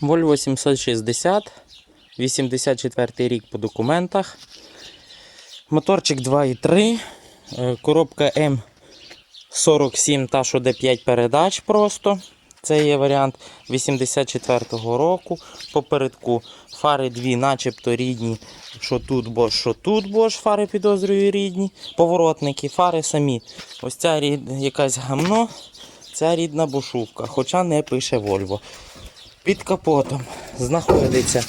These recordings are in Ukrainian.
Volvo 760, 84 рік по документах. Моторчик 2.3, е, коробка М47, та що де 5 передач просто. Це є варіант 84-го року. Попередку фари дві, начебто рідні. Що тут Bosch, що тут Bosch, фари підозрюю рідні. Поворотники, фари самі. Ось ця рід, якась гамно, ця рідна бушувка, хоча не пише Volvo. Під капотом знаходиться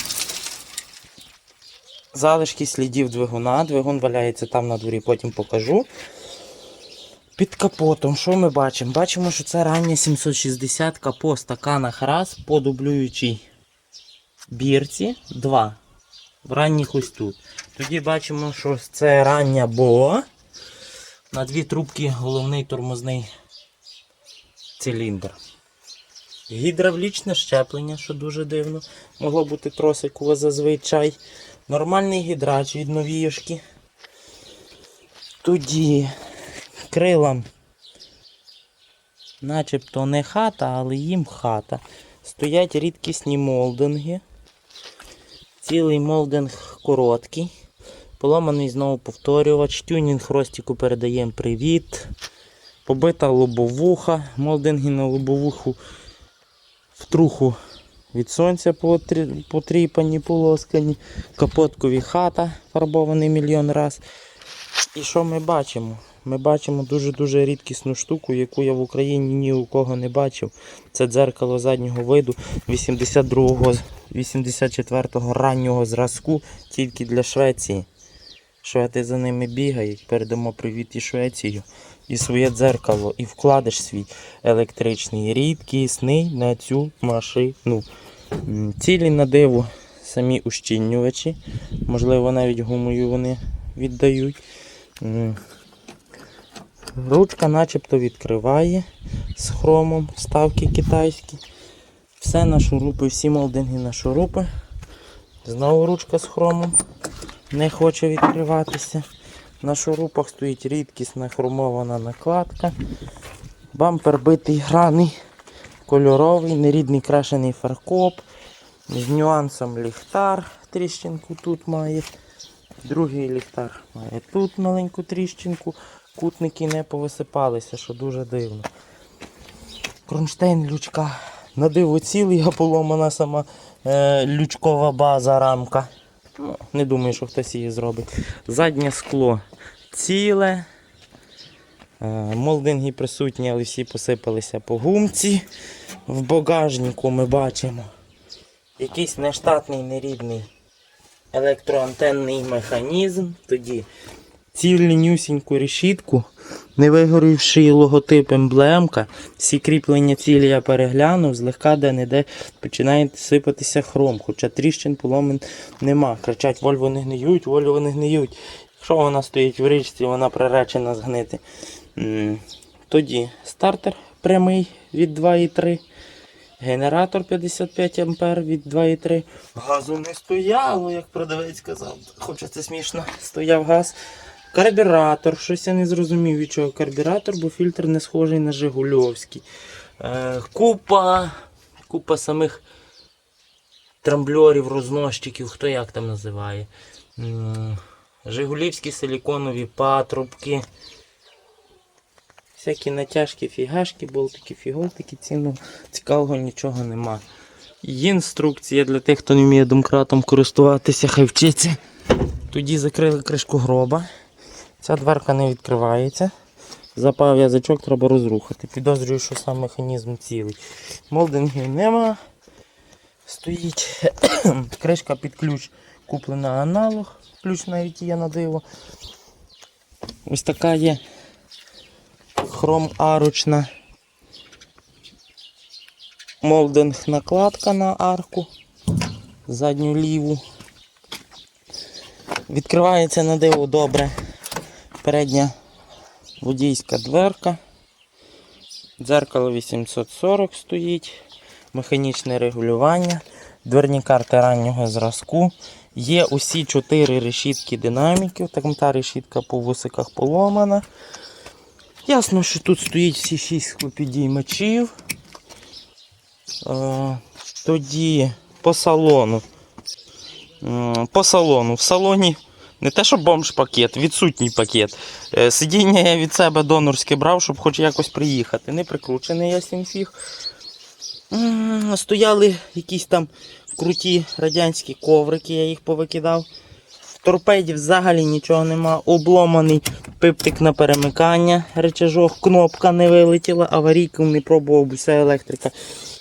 залишки слідів двигуна. Двигун валяється там на дворі, потім покажу. Під капотом, що ми бачимо? Бачимо, що це рання 760 по стаканах раз по дублюючій бірці 2. В ранніх ось тут. Тоді бачимо, що це рання БО. На дві трубки головний тормозний циліндр. Гідравлічне щеплення, що дуже дивно. Могло бути тросикове зазвичай. Нормальний гідрач від новіюшки. Тоді крилам начебто не хата, але їм хата. Стоять рідкісні молдинги. Цілий молдинг короткий. Поламаний знову повторювач. Тюнінг Ростіку передаємо привіт. Побита лобовуха. Молдинги на лобовуху в труху від сонця потріпані, полоскані. Капоткові хата, фарбований мільйон раз. І що ми бачимо? Ми бачимо дуже-дуже рідкісну штуку, яку я в Україні ні у кого не бачив. Це дзеркало заднього виду 82-го, 84-го раннього зразку тільки для Швеції. Шведи за ними бігають, передамо привіт і Швецію. І своє дзеркало, і вкладиш свій електричний, рідкісний на цю машину. Цілі на диво самі ущільнювачі. Можливо, навіть гумою вони віддають. Ручка начебто відкриває з хромом, вставки китайські. Все на шурупи, всі молдинги на шурупи. Знову ручка з хромом не хоче відкриватися. На шурупах стоїть рідкісна хромована накладка. Бампер битий граний, кольоровий, нерідний крашений фаркоп. З нюансом ліхтар, тріщинку тут має. Другий ліхтар має тут маленьку тріщинку. Кутники не повисипалися, що дуже дивно. Кронштейн лючка. На диво цілий, а поломана сама е, лючкова база рамка. Ну, не думаю, що хтось її зробить. Заднє скло ціле. Е, молдинги присутні, але всі посипалися по гумці. В багажнику ми бачимо якийсь нештатний нерідний електроантенний механізм. Тоді цілінюсіньку решітку, не вигорівши логотип емблемка, всі кріплення цілі я переглянув, злегка де-не-де починає сипатися хром, хоча тріщин поломин нема. Кричать, Вольво не гниють, Вольво не гниють. Якщо вона стоїть в річці, вона приречена згнити. Тоді стартер прямий від 2,3. Генератор 55 ампер від 2,3. Газу не стояло, як продавець сказав. Хоча це смішно. Стояв газ. Карбюратор. Щось я не зрозумів від чого карбюратор, бо фільтр не схожий на Жигульовський. Е, купа. Купа самих трамбльорів, рознощиків, хто як там називає. М, Жигулівські силіконові патрубки. Всякі натяжки, фігашки, болтики, фіголтики, ціну цікавого нічого нема. Інструкція для тих, хто не вміє домкратом користуватися, хай вчиться. Тоді закрили кришку гроба. Ця дверка не відкривається. Запав язичок треба розрухати. Підозрюю, що сам механізм цілий. Молдингів нема. Стоїть кришка під ключ, куплена аналог. Ключ навіть є на диво. Ось така є хром арочна. Молдинг накладка на арку. Задню ліву. Відкривається на диво добре. Передня водійська дверка. Дзеркало 840 стоїть. Механічне регулювання. Дверні карти раннього зразку. Є усі чотири решітки динаміків. Там та решітка по вусиках поломана. Ясно, що тут стоїть всі шість склопідіймачів. Е, Тоді по салону. По салону. В салоні не те, що бомж-пакет, відсутній пакет. Е, Сидіння я від себе донорське брав, щоб хоч якось приїхати. Не прикручений ясен фіг. Стояли якісь там круті радянські коврики, я їх повикидав. В торпеді взагалі нічого нема. Обломаний пиптик на перемикання, речажок, кнопка не вилетіла, аварійку не пробував, вся електрика.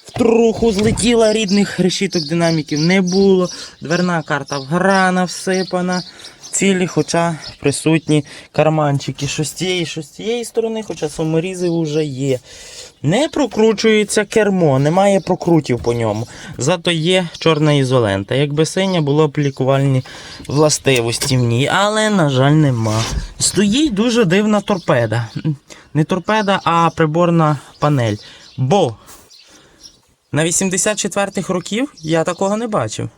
В труху злетіла, рідних решіток динаміків не було. Дверна карта вграна, всипана. Цілі, хоча присутні карманчики. Що з цієї, що з цієї сторони, хоча саморізи вже є. Не прокручується кермо, немає прокрутів по ньому. Зато є чорна ізолента. Якби синя, було б лікувальні властивості в ній, але, на жаль, нема. Стоїть дуже дивна торпеда. Не торпеда, а приборна панель. Бо на 84-х років я такого не бачив.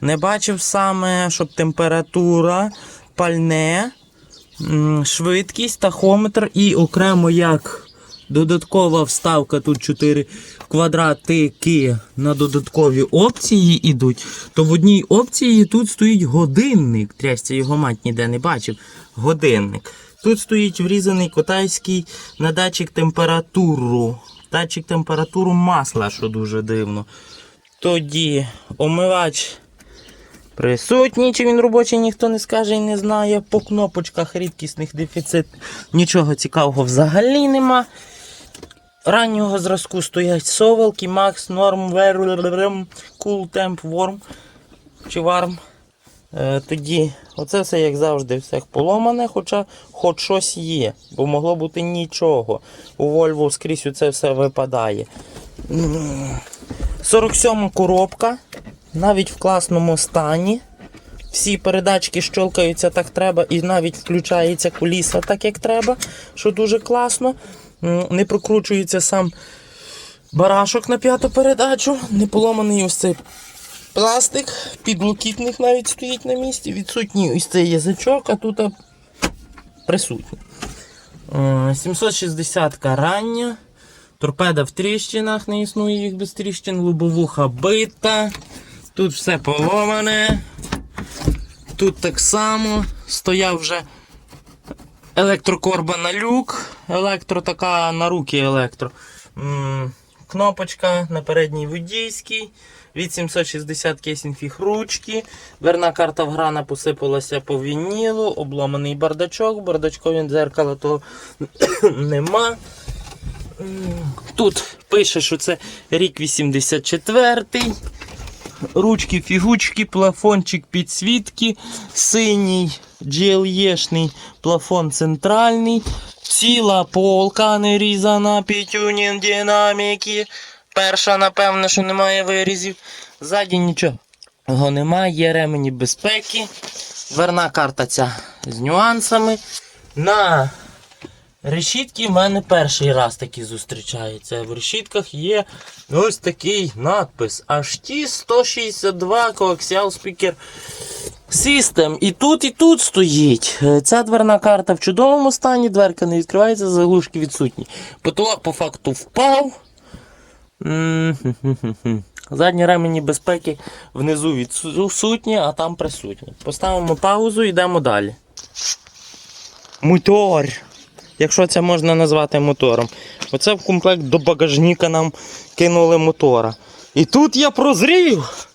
Не бачив саме, щоб температура, пальне, швидкість, тахометр і окремо як додаткова вставка, тут 4 квадратики на додаткові опції йдуть, то в одній опції тут стоїть годинник. Трясця його мать ніде не бачив. Годинник. Тут стоїть врізаний китайський на датчик температуру. Датчик температуру масла, що дуже дивно. Тоді омивач присутній, він робочий, ніхто не скаже і не знає. По кнопочках рідкісних дефіцит. Нічого цікавого взагалі нема. Раннього зразку стоять совалки, Max, Norm, Verm, Cool Temp, Worm чи Warm. Е, тоді оце все, як завжди, все поломане, хоча хоч щось є, бо могло бути нічого. У Volvo скрізь це все випадає. М, 47 коробка, навіть в класному стані. Всі передачки щолкаються так треба, і навіть включається куліса так, як треба, що дуже класно. Не прокручується сам барашок на п'яту передачу, не поломаний ось цей пластик, підлокітник навіть стоїть на місці, відсутній ось цей язичок, а тут присутній. Е, 760 рання. Торпеда в тріщинах, не існує їх без тріщин, лобовуха бита. Тут все поломане. Тут так само стояв вже електрокорба на люк, електро така на руки електро. Кнопочка на передній водійській. Від 760 кейсінг ручки. Дверна карта вграна посипалася по вінілу, обломаний бардачок, бардачкові дзеркала того нема. Тут пише, що це рік 84-й. Ручки, фігучки, плафончик підсвітки, синій GLE-шний плафон центральний, ціла полка не різана, динаміки. Перша, напевно, що немає вирізів. Ззаді нічого немає, є ремені безпеки. Дверна карта ця з нюансами. На решітки в мене перший раз такі зустрічаються. В решітках є ось такий надпис HT162 Coaxial Speaker System. І тут, і тут стоїть. Е, Ця дверна карта в чудовому стані, дверка не відкривається, заглушки відсутні. Потолок по факту впав. Задні ремені безпеки внизу відсутні, а там присутні. Поставимо паузу і йдемо далі. Мотор. Якщо це можна назвати мотором. Оце в комплект до багажника нам кинули мотора. І тут я прозрів.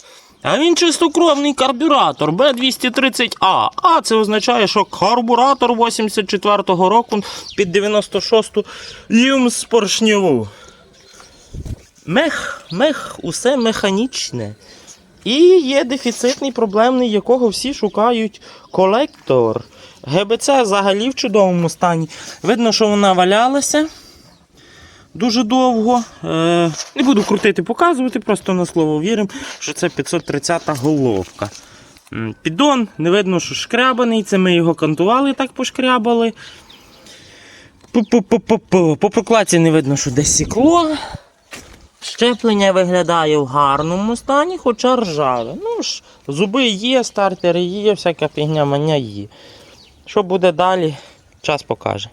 А він чистокровний карбюратор B230A. А це означає, що карбуратор 84-го року під 96-ту юмс поршньову. Мех, мех, усе механічне. І є дефіцитний, проблемний, якого всі шукають колектор. ГБЦ взагалі в чудовому стані. Видно, що вона валялася дуже довго. Е, не буду крутити, показувати, просто на слово віримо, що це 530 головка. Піддон, не видно, що шкрябаний. Це ми його кантували, так пошкрябали. По прокладці не видно, що десь сікло. Щеплення виглядає в гарному стані, хоча ржаве. Ну ж, зуби є, стартери є, всяка фігня маня є. Що буде далі, час покаже.